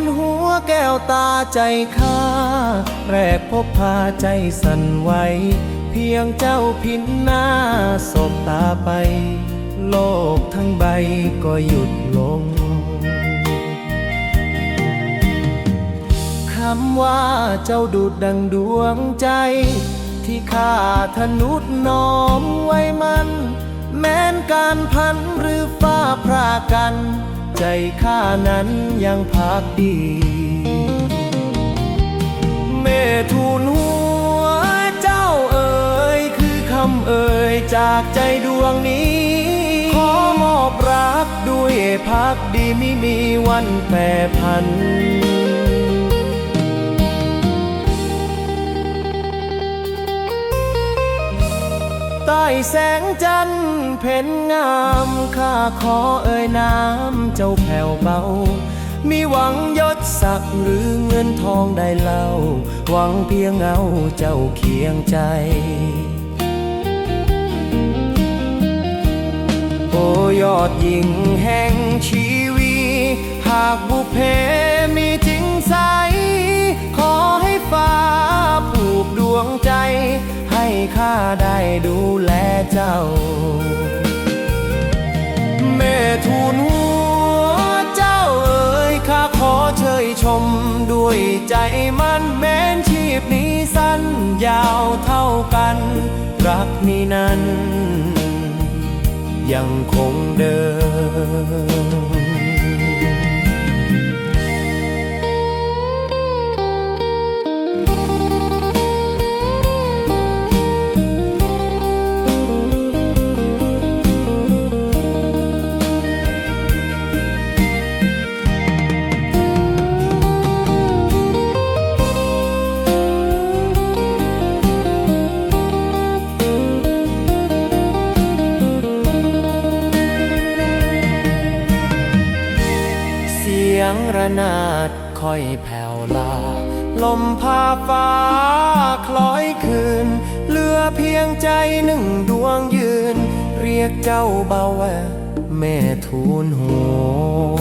นหัวแก้วตาใจข้าแรกพบพาใจสั่นไหวเพียงเจ้าพินหน้าสบตาไป โลกทั้งใบก็หยุดลงคำว่าเจ้าดูดดังดวงใจ ที่ข้าทนุถน้อมไว้มัน แม้นการพันหรือฟ้าพรากัน ใจข้านั้นยังพักดี เมทูลหัวเจ้าเอ๋ยคือคำเอ่ยจากใจดวงนี้ ขอมอบรักด้วยพักดีไม่มีวันแปรพัน แสงจันทร์เพ็ญงามข้าขอเอ่ยน้ำเจ้าแผ่วเบา มีหวังยศศักดิ์หรือเงินทองได้เล่า หวังเพียงเงาเจ้าเคียงใจ โอยอดยิ่งแห่งชีวี หากบุเพมีจริงใส ขอให้ฟ้าผูกดวงใจ ให้ข้าได้ดูแล เจ้า แม่ทูลหัวเจ้าเอ๋ยข้าขอเชยชมด้วยใจมันแม้นชีพนี้สั้นยาวเท่ากัน รักนี้นั้น ยังคงเดิม งระนาดค่อยแผ่วลา ลมพาฟ้าคล้อยคืน เหลือเพียงใจหนึ่งดวงยืน เรียกเจ้าเบาแววแม่ทูลหัว